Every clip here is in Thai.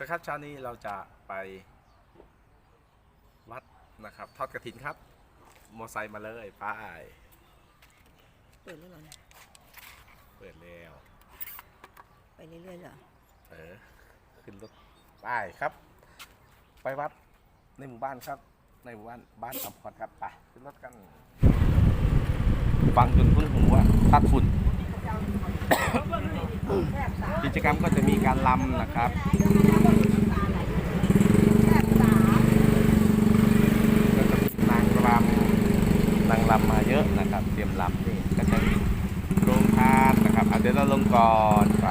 นะครับเช้านี้เราจะไปวัดนะครับ ทอดกระถินครับ มอไซค์มาเลยไป้ายเปิดแล้วเหรอเนี่ยเปิดแล้ว ไปเรื่อยๆเหรอ เออ ขึ้นรถไป้ายครับ ไปวัดในหมู่บ้านครับ ในหมู่บ้านบ้านอัมพรครับไปขึ้นรถกัน ฟังจนคุ้นหูว่าทัดฝุ่น กิจกรรมก็จะมีการลำนะครับก็จะมีนางรำนางรำมาเยอะนะครับ เตรียมรำนี่ก็จะมีโรงทานนะครับเอาเดี๋ยวเราลงก่อนไป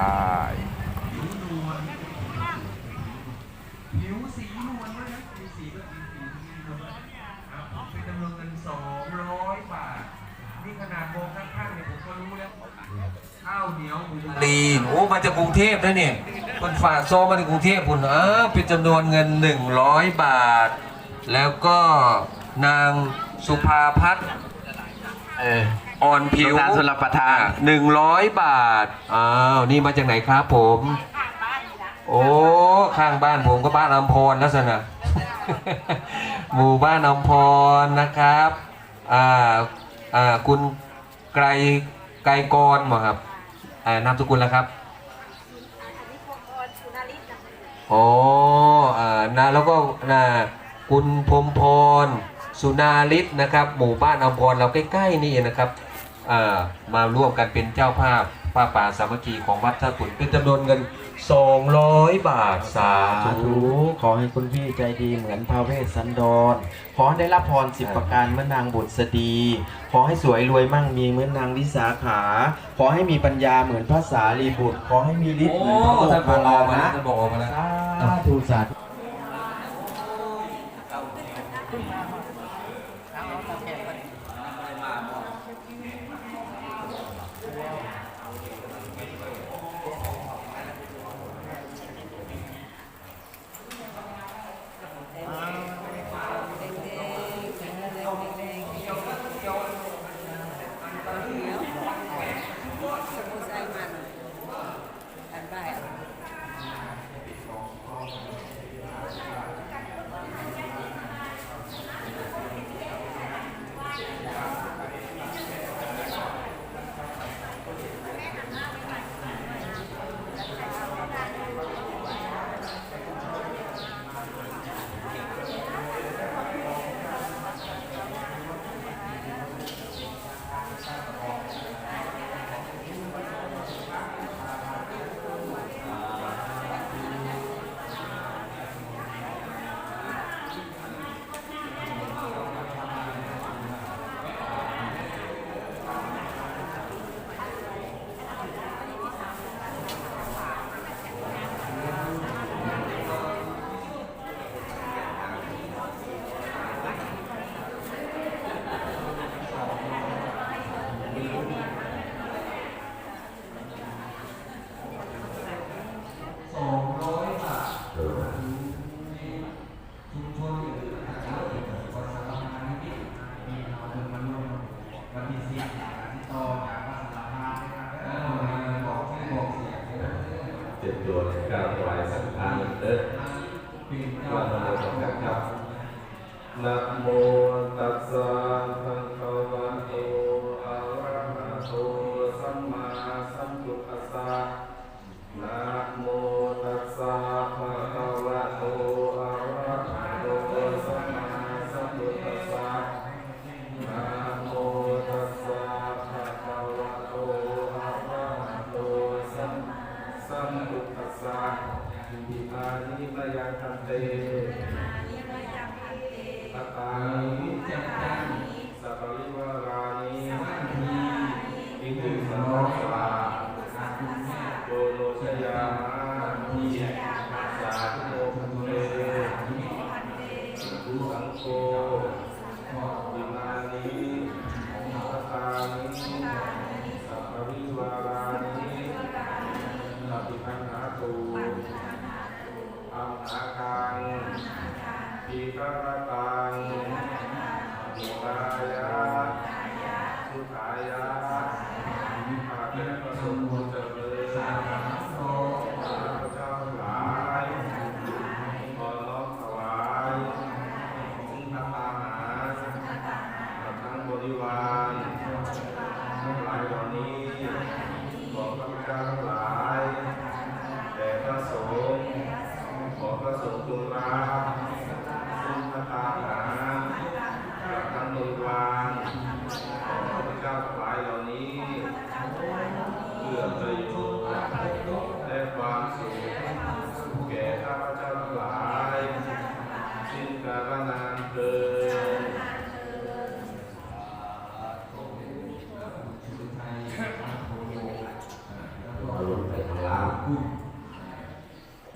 สีนวลด้วยบเป็นจำนวนเงิน200บาท นี่ขนาดโบกข้างๆเนี่ยผมก็รู้แล้ว ข้าวเหนียวหมูลีนโอ้มาจากกรุงเทพนะเนี่ยคนฝากโซมาจากกรุงเทพคุณอ้าวเป็นจำนวนเงิน 100 บาท แล้วก็นางสุภาพัฒน์เอออ่อนผิวสงกรานต์ชลประทาน หนึ่งร้อยบาท อ้าว นี่มาจากไหนครับผม โอ้ ข้างบ้านผมก็บ้านอัมพรลักษณะ หมู่บ้านอัมพรนะครับ อ่า อ่า คุณไกรไกรกรเหรอครับ อ่านามสกุลแล้วครับโอ้อ่านะแล้วก็นะคุณพรมพร สุนาริศนะครับ หมู่บ้านอมพรเราใกล้ๆนี่นะครับอ่ามาร่วมกันเป็นเจ้าภาพ ผ้าป่าสามัคคีของวัดท่าขุนเป็นจำนวนเงิน 200 บาทสาสาธุธุขอให้คุณพี่ใจดีเหมือนพระเวสสันดร ขอให้ได้รับพรสิบประการเหมื่อนนางบุษดี ขอให้สวยรวยมั่งมีเหมือนนางวิสาขา ขอให้มีปัญญาเหมือนพระสารีบุตร ขอให้มีฤทธิ์เหมือนพระโมคท่านบคัอลกลามาแล้วนะท่านบอกมาแล้วสาธุสาธุ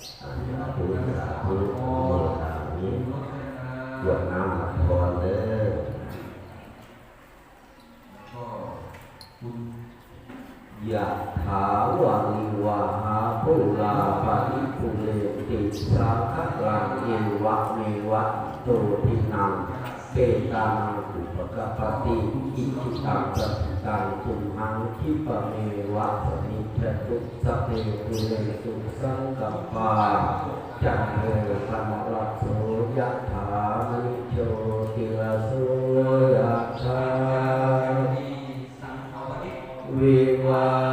หยดน้ำก่อนเด้อยะถาวาลิวาหาปุราปะริปุเรติสาคัลังเอวะเมวะโตทินังเกตานังอุปกปติอิจิตังสัพตังตุมหังคิปะเมวะสมิ จจตุสัพเพปุเรสุสังกัปปาจันเทธรรมรัตโสยะถามณิโชติระโสยะถาวิวา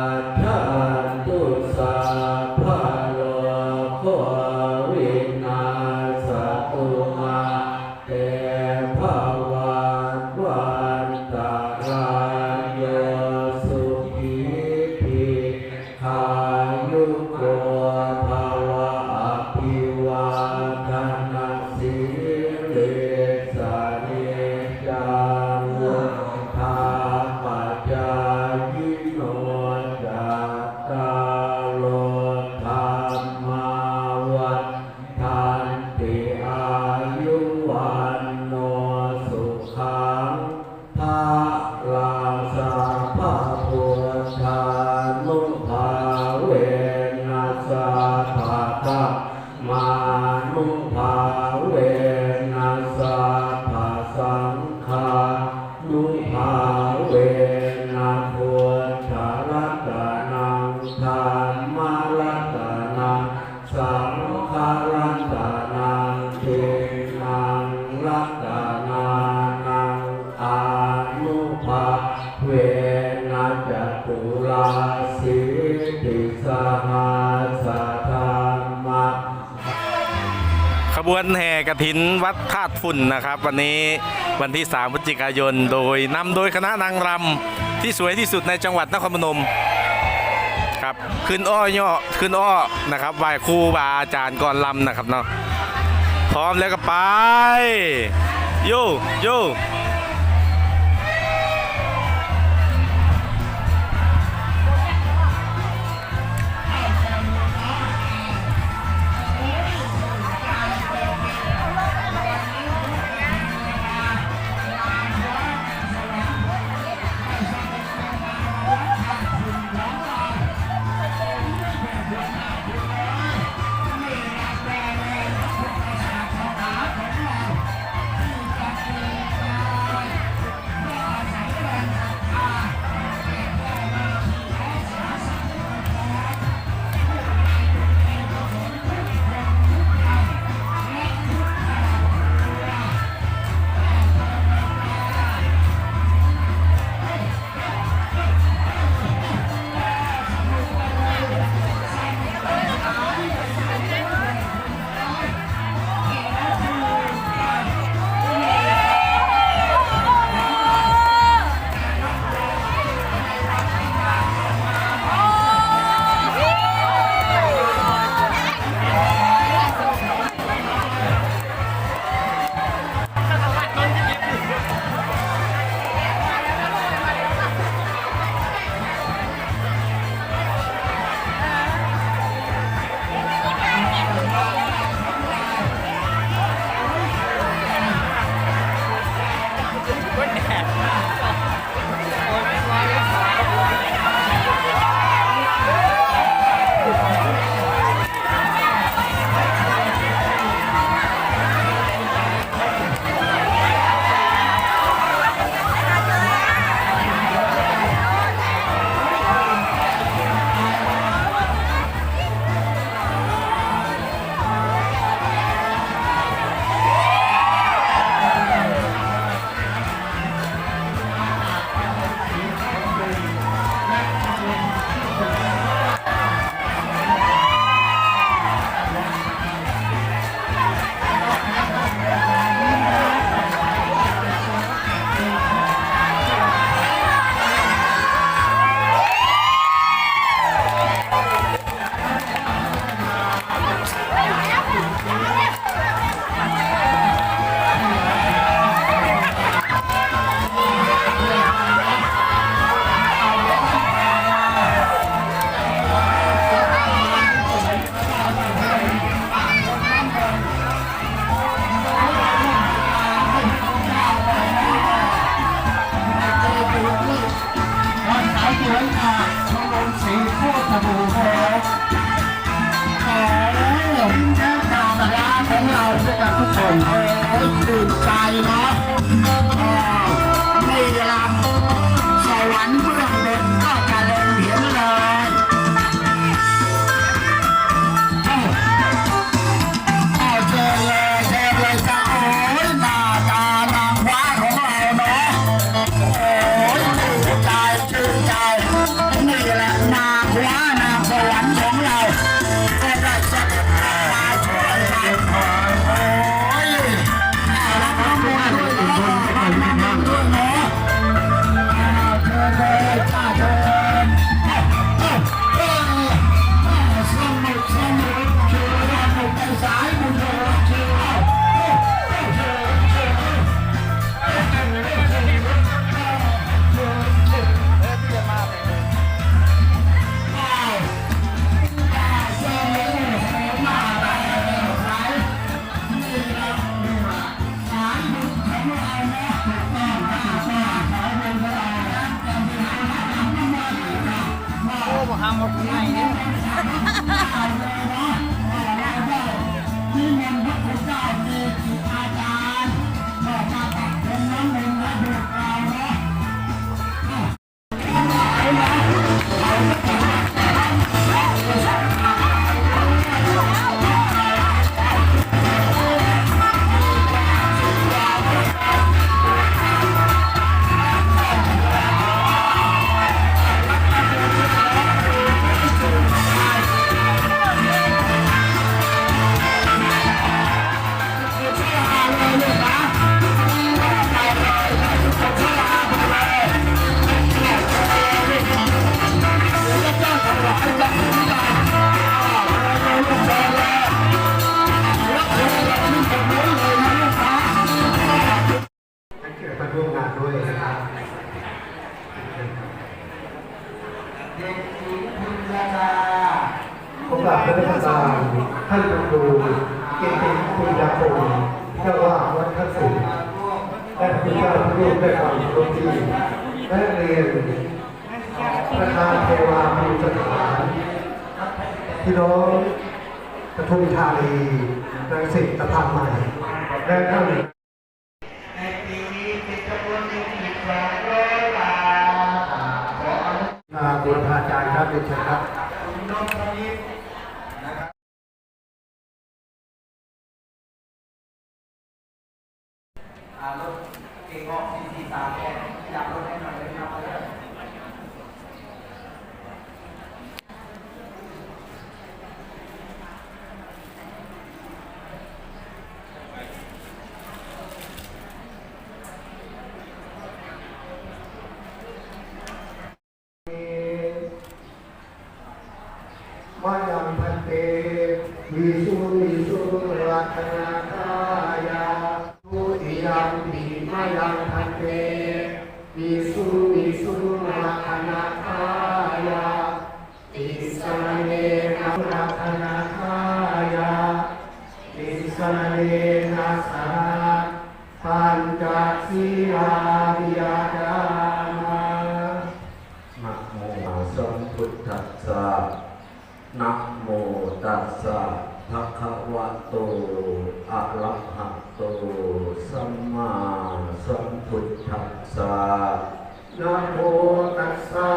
วัดธาตุฝุ่นนะครับ วันนี้วันที่ 3พฤศจิกายน โดยนำโดยคณะนางรำที่สวยที่สุดในจังหวัดนครพนมครับขึ้นอ้อย่อขึ้นอ้อนะครับไหว้ครูบาอาจารย์ก่อนลำนะครับเนาะพร้อมแล้วก็ไปโยโย ผมกราบพระอาจารย์ท่านดูเกติคุณยาคงเจ้าว่าวัดทัศนและคุณเจ้าพร่วมด้วยความรู้ที่และเรียนประธานเทวามีสถานพี่น้องปทุมธานีนางสิทธิ์ตะพันใหม่และท่าน เป็นเชิญครับ ทัสสะนะโมตัสสะ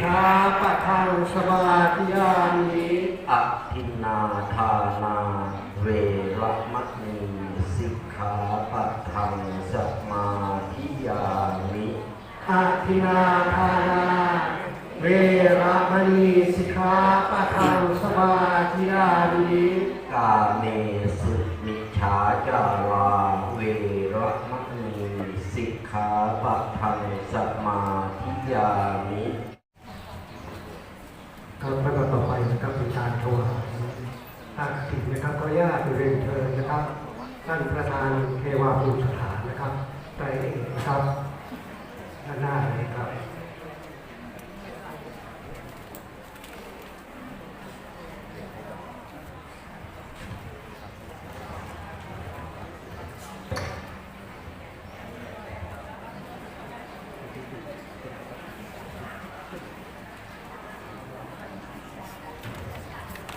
ขาปะทางสมาธิานิอภินาทานาเวรมัณีสิกขาปะทางสมาธิานิอภินาทานาเวรมณีสิกขาปะทางสมาธิานิกาเมสุมิชาจาราเวรมัณีสิกขาปะทางสมาธิานิ ครับแล้วก็ต่อไปนะครับเป็นการโทรหาอาสิทธิ์นะครับก็ญาตเรียนเชิญนะครับท่านประธานเทวาภูสถานนะครับไตรเอกนะครับด้านหน้าเลยครับ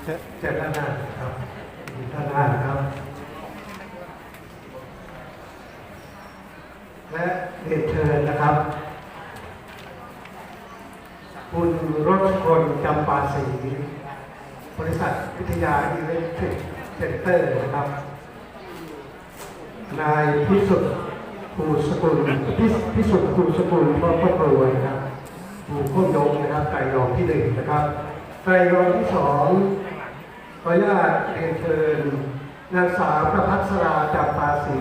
เชิญเชิญด้านหน้านครับด้านหน้านครับ และเรียนเชิญนะครับ คุณรถคนจำปาศรีบริษัทวิทยาอีเวนต์เซ็นเตอร์นะครับ นายพิสุทธิ์ภูสกุลพิพิสุทธิ์ภูสกุลพ่อพ่อรวยนะครับภูโคตรยงนะครับไก่รองที่หนึ่งนะครับไก่รองที่สอง ขออนุญาตเรียนเชิญนางสาวประพัสราจากภาษี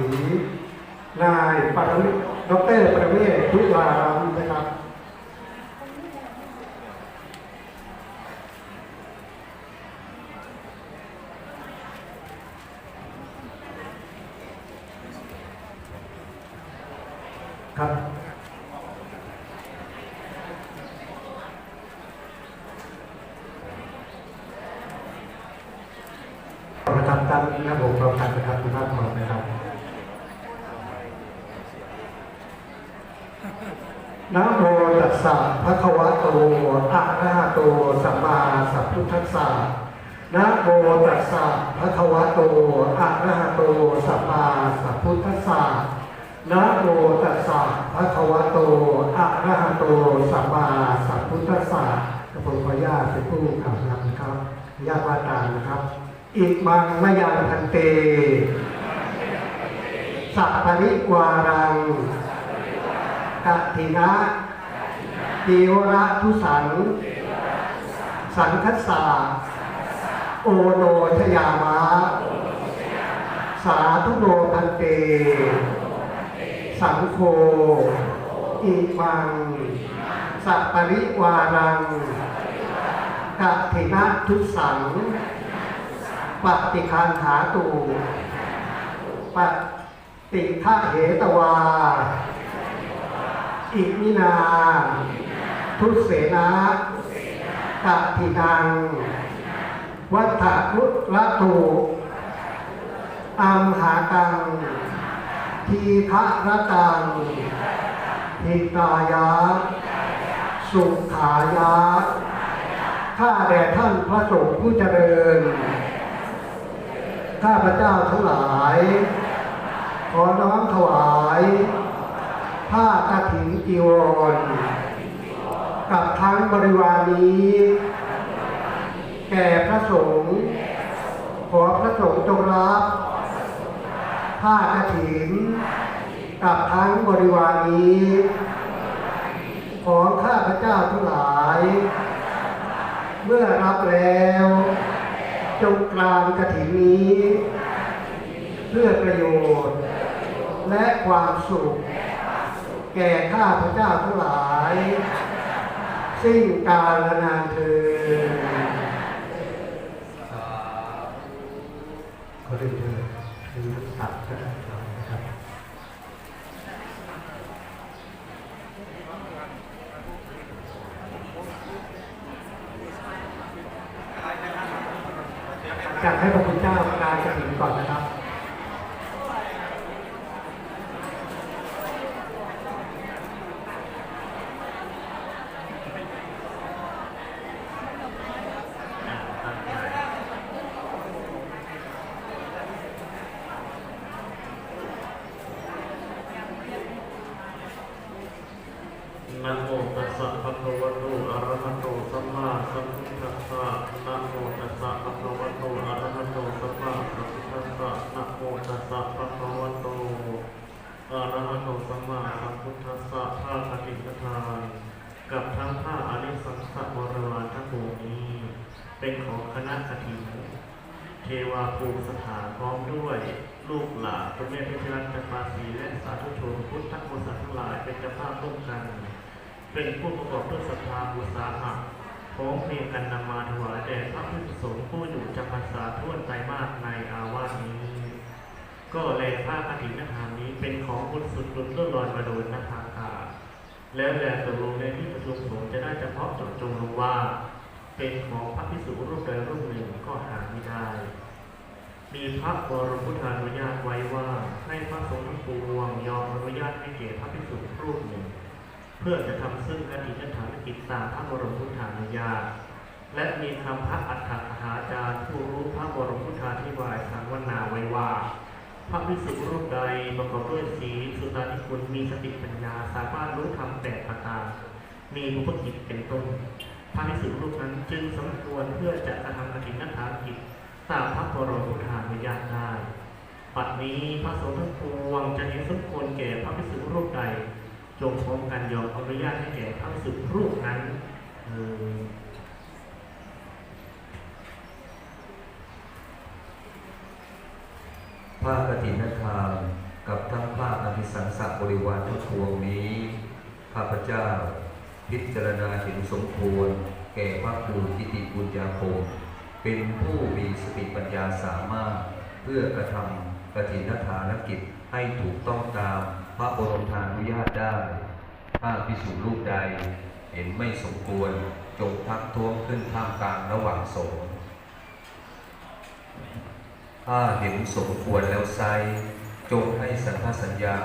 นายปรมิตรดรประเวศทุลาราม นะครับตามระบบเราทันนะครับคุณภาพของนะครับ นะโมตัสสะภะคะวะโตอะระหะโตสัมมาสัม พุทธัสสะนะโมตัสสะภะคะวะโตอะระหะโตสัมมาสัมพุทธัสสะนะโมตัสสะภะคะวะโตอะระหะโตสัมมาสัมพุทธัสสะกระผมขอญาตเป็นผู้กล่าวนำนะครับญาตว่าตามนะครับอิมังมยังพันเตสัพพริวารังกัตถินะติวระทุสัง สังคสา โอโนชยามะ สาธุโนพันเต สังโฆอิมัง สัปริวารังกัตถินะทุสังปฏิคันหาตูปฏิฆาเหตวา อิมินา ทุเสนา ตะทินัง วัฏลุละตูอัมหากัง ทีฆะระกังหิตายะ สุขายะ ข้าแด่ท่านพระสงฆ์ผู้เจริญ ข้าพระเจ้าทั้งหลาย ขอน้อมถวาย ผ้ากฐินจีวร กับทั้งบริวารนี้ แก่พระสงฆ์ขอพระสงฆ์จงรับผ้ากฐินกับทั้งบริวารนี้ ของข้าพระเจ้าทั้งหลาย เมื่อรับแล้ว จงกลางกฐินนี้ เพื่อประโยชน์ และความสุข แก่ข้าพระเจ้าทั้งหลาย ซึ่งกาลนานเธอเรียนเชิญถึงสัตว์ก็ได้นะครับ อยากให้พระคุณเจ้าประกาศกฐินก่อนนะครับ นะโมตัสสะภะคะวะโตอะระหะโตสัมมาสัมพุทธัสสะนะโมตัสสะภะคะวะโตอะระหะโตสัมมาสัมพุทธัสสะนะโมตัสสะภะคะวะโตอะระหะโตสัมมาสัมพุทธัสสะผ้าปฏิปทานกับทั้งผ้าอริสังขบริวารทั้งปวงนี้ เป็นของคณะกฐินเทวาภูสถานพร้อมด้วยลูกหลานพระแม่เพชรรันจำปาสีและสาธุชนพุทธบริษัททั้งหลายเป็นเจ้าภาพร่วมกัน เป็นผู้ประกอบด้วยศรัทธาบุษาหะพร้อมเพรียงกันนำมาถวายแด่พระพิสุสงฆ์ผู้อยู่จำพรรษาทั่วไตรมาสในอาวาสนี้ ก็แลผ้ากฐินทานนี้เป็นของบุญสุดลุดลุ่ลอยมาโดยนักทางกาแล้วแลตกลงในที่ประชุมสงฆ์จะได้เฉพาะเจาะจงลงว่า เป็นของพระพิสุรูปใดรูปหนึ่งก็หาไม่ได้ มีพระบรมพุทธานุญาตไว้ว่าให้พระสงฆ์ทั้งปวงยอมอนุญาตให้แก่พระพิสุรูปหนึ่ง เพื่อจะทำซึ่งกฐินฐานกิจตาพระบรมพุทธานุญาตและมีคำพระอัฏฐกถาจารย์ผู้รู้พระบรมพุทธาธิบายสังวนาไว้ว่า พระภิกษุรูปใดประกอบด้วยศีสุตาธิคุณมีสติปัญญาสามารถรู้ธรรมแปดประการมีบุพกิจเป็นต้นพระภิกษุรูปนั้นจึงสมควรเพื่อจะกระทำกฐินทานกิจตามพระบรมพุทธานุญาตได้ปัจนี้พระสงฆ์ทั้งปวงจะเห็นสมควรแก่พระภิกษุรูปใด จงพร้อมกันยอมอนุญาตให้แก่พระภิกษุรูปนั้นเออผ้ากฐินทานกับทั้งผ้าอภิสังสะบริวารทั้งปวงนี้ข้าพเจ้า พิจารณาเห็นสมควร แก่พระครูกิติปุญญาโคมเป็นผู้มีสติปัญญาสามารถ เพื่อกระทำกฐินทานกิจให้ถูกต้องตาม พระบรมทานุญาตได้ ถ้าพิสูจรูปใดเห็นไม่สมควรจงทักท้วงขึ้นท่ามกลางระหว่างสงฆ์ถ้าเห็นสมควรแล้วไซจงให้สันทสัญญา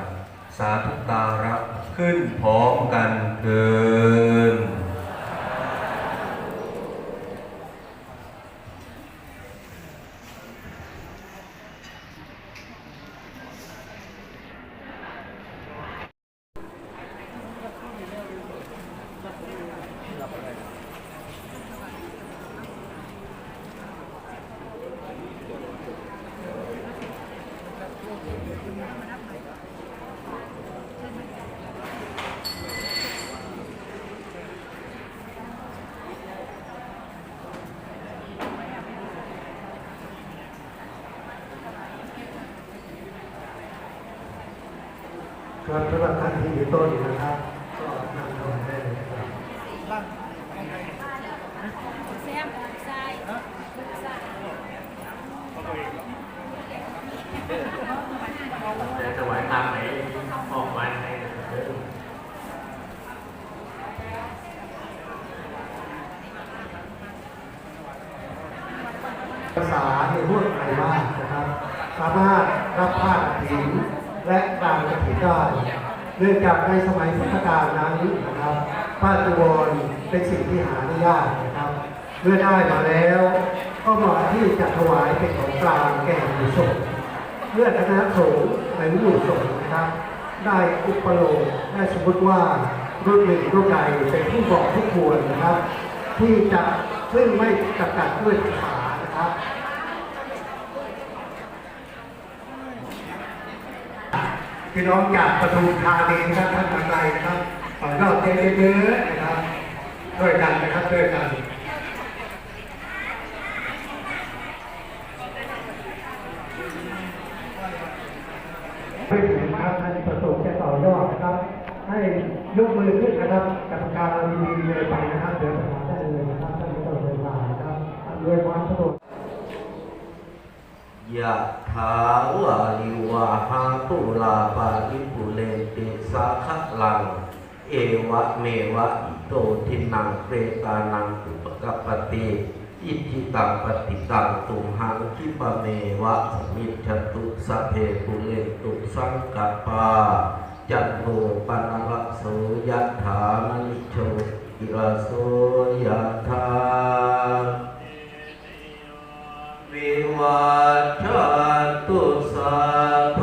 สาธุตาระขึ้นพร้อมกันเกิน ครับสำหรับท่านที่อยู่ต้นนะครับก็นั่งลงได้เลยครับจะถวายตามไหนออกมาไหนเออภาษาในรวดเร็วมากนะครับ สามารถรับผ้ากฐิน และกลางกฐินได้เนื่องจากในสมัยพุทธกาลนั้นนะครับผ้าจีวรเป็นสิ่งที่หาได้ยากนะครับเมื่อได้มาแล้วก็เหมาะที่จะถวายเป็นของกลางแก่ผู้สงฆ์เมื่อคณะสงฆ์ในผู้สงฆ์นะครับ ได้อุปโลกได้สมมติว่ารุ่นหนึ่งรุ่นใดเป็นผู้บอกผู้ควรนะครับ ที่จะซึ่งไม่จำกัดด้วยขานะครับ พี่น้องจากปทุมธานีนะครับท่านทั้งหลายนะครับขอเราเจเยอะๆนะครับด้วยกันนะครับด้วยกันไม่ถึงครับท่านประสงค์จะต่อยอดนะครับ ให้ยกมือขึ้นนะครับกรรมการเราดีๆเลยไปนะครับเดินไปหาได้เลยนะครับท่านไม่ต้องเดินมานะครับอำนวยความสะดวก ยะถาวาลิวาหาปุราปาริปุเรนติสาขลัง เอวะเมวะอิโตทินังเปตานังอุปกัปติอิจิตังปฏิตังตุมหังคิปะเมวะสมิจตุสพเพปุเรนตุสังกัปปาจันโทปนรสโสยะถามณิโชติระโสยะถา วิวัชชันตุสัพพ